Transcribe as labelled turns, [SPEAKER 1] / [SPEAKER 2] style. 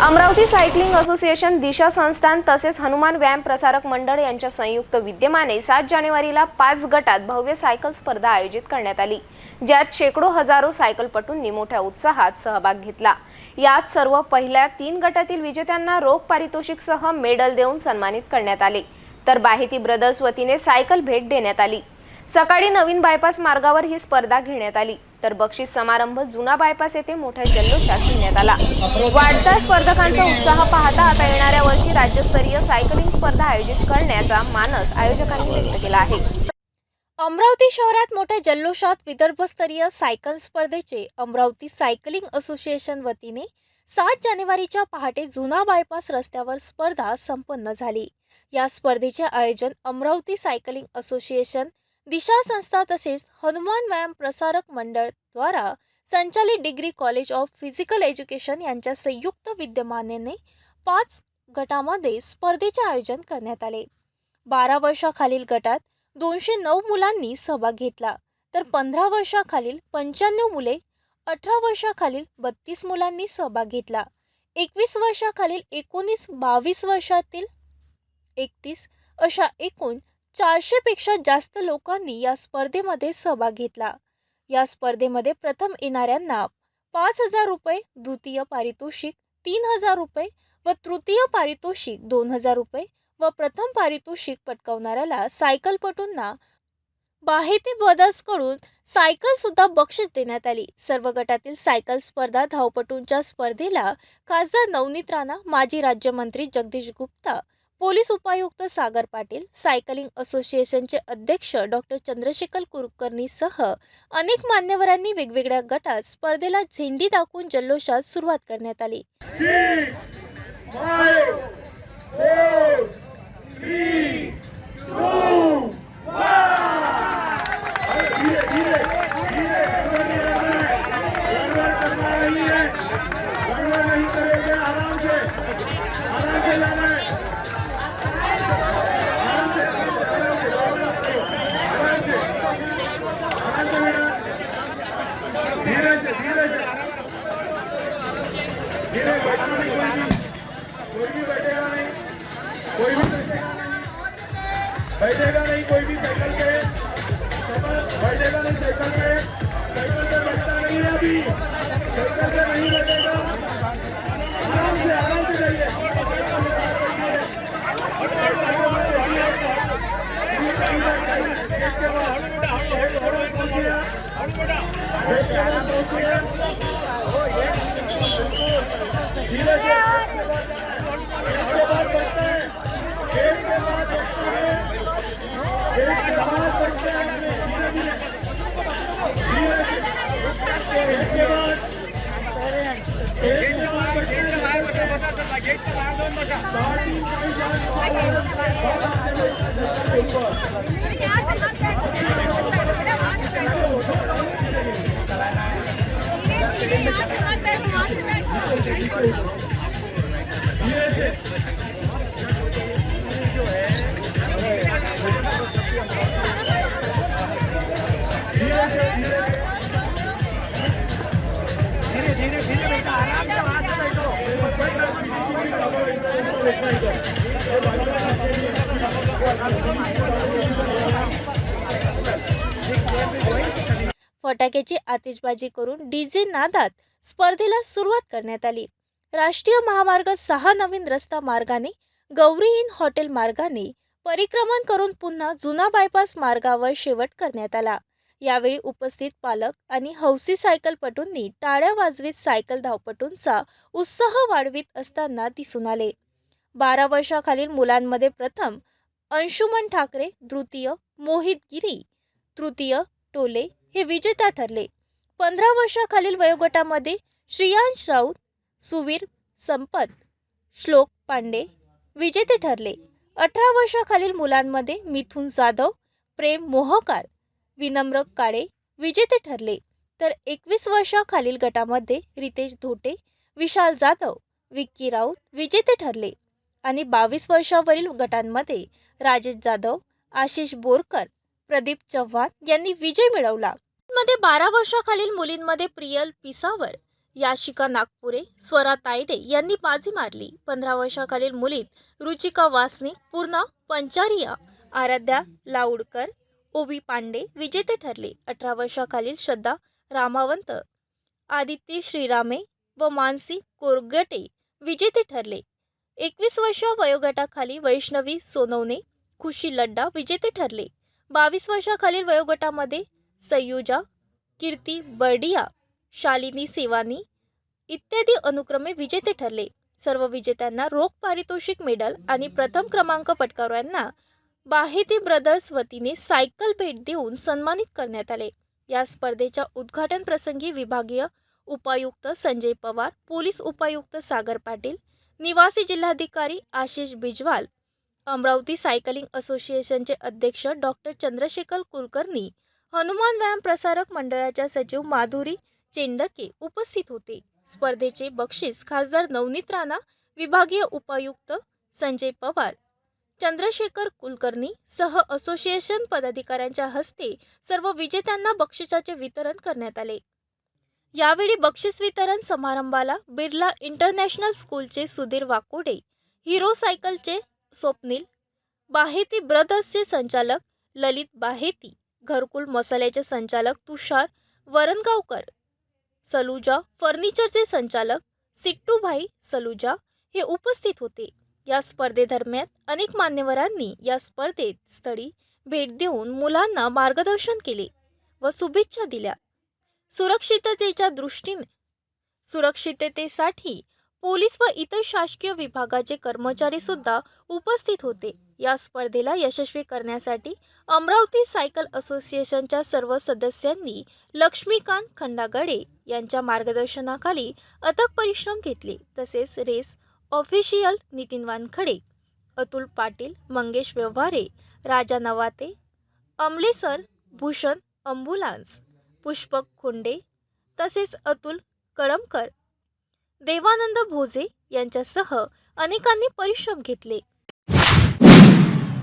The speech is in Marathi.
[SPEAKER 1] अमरावती सायकलिंग असोसिएशन दिशा संस्थान तसेच हनुमान व्यायाम प्रसारक मंडळ यांच्या संयुक्त विद्यमाने सात जानेवारीला पाच गटात भव्य सायकल स्पर्धा आयोजित करण्यात आली ज्यात शेकडो हजारो सायकलपटूंनी मोठ्या उत्साहात सहभाग घेतला. यात सर्व पहिल्या तीन गटातील विजेत्यांना रोख पारितोषिकसह मेडल देऊन सन्मानित करण्यात आले. तर बाहेती ब्रदर्स वतीने सायकल भेट देण्यात आली. सकाळी नवीन बायपास मार्गावर ही स्पर्धा घेण्यात आली. तर बक्षीस समारंभ जुना बायपास येथे मोठ्या जल्लोषात घेण्यात आला. वाढता स्पर्धकांचा उत्साह पाहता आता येणाऱ्या वर्षी राज्यस्तरीय सायकलिंग स्पर्धा आयोजित करण्याचा मानस आयोजकांनी व्यक्त केला आहे.
[SPEAKER 2] अमरावती शहरात मोठ्या जल्लोषात विदर्भस्तरीय सायकल स्पर्धेचे अमरावती सायकलिंग असोसिएशन वतीने सात जानेवारीच्या पहाटे जुना बायपास रस्त्यावर स्पर्धा संपन्न झाली. या स्पर्धेचे आयोजन अमरावती सायकलिंग असोसिएशन दिशा संस्था तसेच हनुमान व्यायाम प्रसारक मंडळ द्वारा संचालित degree college of physical education यांच्या संयुक्त विद्यमानेने पाच गटामध्ये स्पर्धेचे आयोजन करण्यात आले. बारा वर्षाखालील गटात दोनशे नऊ मुलांनी सहभाग घेतला तर पंधरा वर्षाखालील पंच्याण्णव मुले अठरा वर्षाखालील बत्तीस मुलांनी सहभाग घेतला. एकवीस वर्षाखालील एकोणीस बावीस वर्षातील एकतीस अशा एकूण चारशेपेक्षा जास्त लोकांनी या स्पर्धेमध्ये सहभाग घेतला. या स्पर्धेमध्ये प्रथम येणाऱ्यांना पाच हजार रुपये द्वितीय पारितोषिक तीन हजार रुपये व तृतीय पारितोषिक दोन हजार रुपये व प्रथम पारितोषिक पटकावणाऱ्याला सायकलपटूंना बाहेती बदसकडून सायकलसुद्धा बक्षीस देण्यात आली. सर्व गटातील सायकल स्पर्धा धावपटूंच्या स्पर्धेला खासदार नवनीत राणा माजी राज्यमंत्री जगदीश गुप्ता पोलीस उपायुक्त सागर पाटील सायकलिंग असोसिएशनचे अध्यक्ष डॉक्टर चंद्रशेखर कुलकर्णीसह अनेक मान्यवरांनी वेगवेगळ्या गटात स्पर्धेला झेंडी दाखवून जल्लोषात सुरुवात करण्यात आली.
[SPEAKER 3] Hey, David.
[SPEAKER 2] फटाक्याची आतिषबाजी करून डीजे नादात. स्पर्धेला सुरुवात करण्यात आली. राष्ट्रीय महामार्ग सहा नवीन रस्ता मार्गाने गौरी इन हॉटेल मार्गाने परिक्रमण करून पुन्हा जुना बायपास मार्गावर शेवट करण्यात आला. यावेळी उपस्थित पालक आणि हौसी सायकलपटूंनी टाळ्या वाजवीत सायकल धावपटूंचा उत्साह वाढवित असताना दिसून आले. बारा वर्षाखालील मुलांमध्ये प्रथम अंशुमन ठाकरे द्वितीय मोहित गिरी तृतीय टोले हे विजेता ठरले. पंधरा वर्षाखालील वयोगटामध्ये श्रियांश राऊत सुवीर संपत श्लोक पांडे विजेते ठरले. अठरा वर्षाखालील मुलांमध्ये मिथुन जाधव प्रेम मोहकार विनम्र काळे विजेते ठरले. तर एकवीस वर्षाखालील गटामध्ये रितेश धोटे विशाल जाधव विक्की राऊत विजेते ठरले. आणि बावीस वर्षावरील गटांमध्ये राजेश जाधव आशिष बोरकर प्रदीप चव्हाण यांनी विजय मिळवला. मध्ये बारा वर्षाखालील मुलींमध्ये प्रियल पिसावर याशिका नागपुरे स्वरा तायडे यांनी बाजी मारली. पंधरा वर्षाखालील मुलीत रुचिका वासनी पूर्णा पंचारिया आराध्या लाऊडकर ओवी पांडे विजेते ठरले. अठरा वर्षाखालील श्रद्धा रामावंत आदित्य श्रीरामे व मानसी कोरगटे विजेते ठरले. एकवीस वर्ष वयोगटाखाली वैष्णवी सोनवणे खुशी लड्डा विजेते ठरले. बावीस वर्षाखालील वयोगटामध्ये सयुजा कीर्ती बर्डिया शालिनी सेवानी इत्यादी अनुक्रमे विजेते ठरले. सर्व विजेत्यांना रोख पारितोषिक मेडल आणि प्रथम क्रमांक पटकावऱ्यांना बाहेती ब्रदर्स वतीने सायकल भेट देऊन सन्मानित करण्यात आले. या स्पर्धेच्या उद्घाटन प्रसंगी विभागीय उपायुक्त संजय पवार पोलीस उपायुक्त सागर पाटील निवासी जिल्हाधिकारी आशिष बिजवाल अमरावती सायकलिंग असोसिएशनचे अध्यक्ष डॉक्टर चंद्रशेखर कुलकर्णी हनुमान व्यायाम प्रसारक मंडळाच्या सचिव माधुरी चेंडके उपस्थित होते. स्पर्धेचे बक्षीस खासदार नवनीत राणा विभागीय उपायुक्त संजय पवार चंद्रशेखर कुलकर्णी सह असोसिएशन पदाधिकाऱ्यांच्या हस्ते सर्व विजेत्यांना बक्षिसाचे वितरण करण्यात आले. यावेळी बक्षीस वितरण समारंभाला बिर्ला इंटरनॅशनल स्कूलचे सुधीर वाकोडे हिरो सायकलचे स्वप्नील बाहेती ब्रदर्सचे संचालक ललित बाहेती घरकुल मसाल्याचे संचालक तुषार वरणगावकर सलुजा फर्निचरचे संचालक सिट्टूभाई सलुजा हे उपस्थित होते. या स्पर्धेदरम्यान अनेक मान्यवरांनी या स्पर्धेत स्थळी भेट देऊन मुलांना मार्गदर्शन केले व शुभेच्छा दिल्या. सुरक्षिततेच्या दृष्टीने सुरक्षिततेसाठी पोलीस व इतर शासकीय विभागाचे कर्मचारी सुद्धा उपस्थित होते. या स्पर्धेला यशस्वी करण्यासाठी अमरावती सायकल असोसिएशनच्या सर्व सदस्यांनी लक्ष्मीकांत खंडागडे यांच्या मार्गदर्शनाखाली अथक परिश्रम घेतले तसेच race official Nitin Wankhede Atul Patil Mangesh Vyavahare Raja Navate Amlesar Bhushan ambulance Pushpak Khunde तसेच अतुल कळमकर देवानंद भोजे यांच्यासह अनेकांनी परिश्रम घेतले.